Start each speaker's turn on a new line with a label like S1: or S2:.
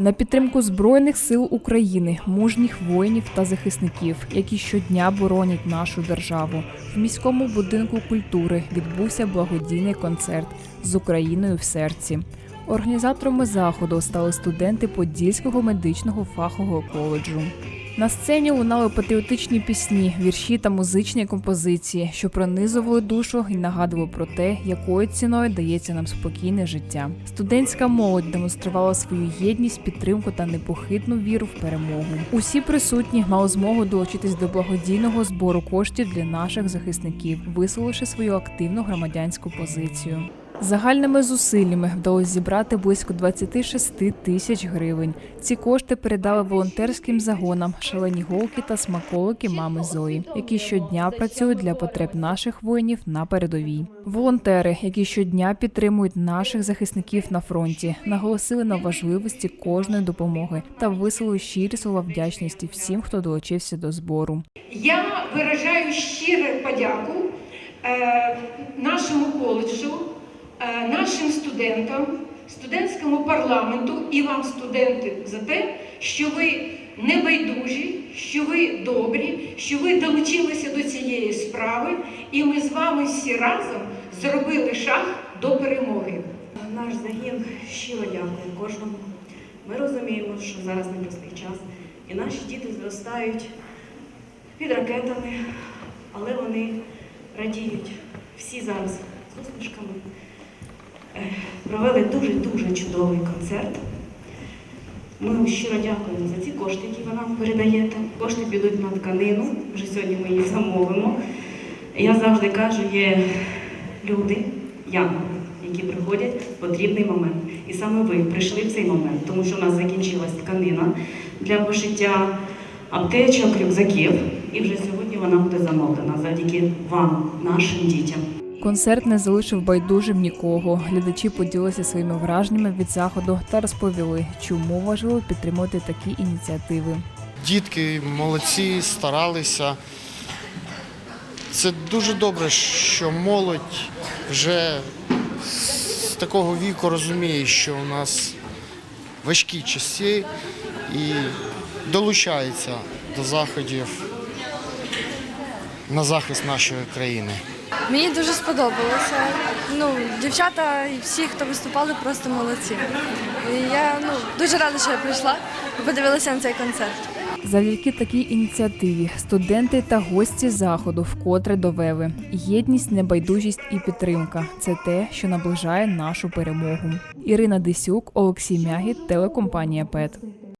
S1: на підтримку збройних сил України, мужніх воїнів та захисників, які щодня боронять нашу державу. В міському будинку культури відбувся благодійний концерт з Україною в серці. Організаторами заходу стали студенти Подільського медичного фахового коледжу. На сцені лунали патріотичні пісні, вірші та музичні композиції, що пронизували душу і нагадували про те, якою ціною дається нам спокійне життя. Студентська молодь демонструвала свою єдність, підтримку та непохитну віру в перемогу. Усі присутні мали змогу долучитись до благодійного збору коштів для наших захисників, висловивши свою активну громадянську позицію. Загальними зусиллями вдалося зібрати близько 26 тисяч гривень. Ці кошти передали волонтерським загонам шалені голки та смаколики мами Зої, які щодня працюють для потреб наших воїнів на передовій. Волонтери, які щодня підтримують наших захисників на фронті, наголосили на важливості кожної допомоги та висловили щирі слова вдячності всім, хто долучився до збору.
S2: Я виражаю щиру подяку е, нашому коледжу, нашим студентам, студентському парламенту і вам, студенти, за те, що ви небайдужі, що ви добрі, що ви долучилися до цієї справи, і ми з вами всі разом зробили шаг до перемоги.
S3: Наш загін щиро дякує кожному. Ми розуміємо, що зараз непростий час, і наші діти зростають під ракетами, але вони радіють. Всі зараз з усмішками. Провели дуже-дуже чудовий концерт. Ми вам щиро дякуємо за ці кошти, які ви нам передаєте. Кошти підуть на тканину. Вже сьогодні ми їх замовимо. Я завжди кажу, є люди, янголи, які приходять в потрібний момент. І саме ви прийшли в цей момент, тому що у нас закінчилась тканина для пошиття аптечок, рюкзаків. І вже сьогодні вона буде замовлена завдяки вам, нашим дітям.
S1: Концерт не залишив байдужим нікого. Глядачі поділилися своїми враженнями від заходу та розповіли, чому важливо підтримувати такі ініціативи.
S4: Дітки молодці, старалися. Це дуже добре, що молодь вже з такого віку розуміє, що у нас важкі часи і долучається до заходів на захист нашої країни.
S5: Мені дуже сподобалося. Ну, дівчата і всі, хто виступали, просто молодці. І я ну, дуже рада, що я прийшла і подивилася на цей концерт.
S1: Завдяки такій ініціативі студенти та гості заходу вкотре довели єдність, небайдужість і підтримка це те, що наближає нашу перемогу. Ірина Десюк, Олексій Мягіт, телекомпанія ПЕТ.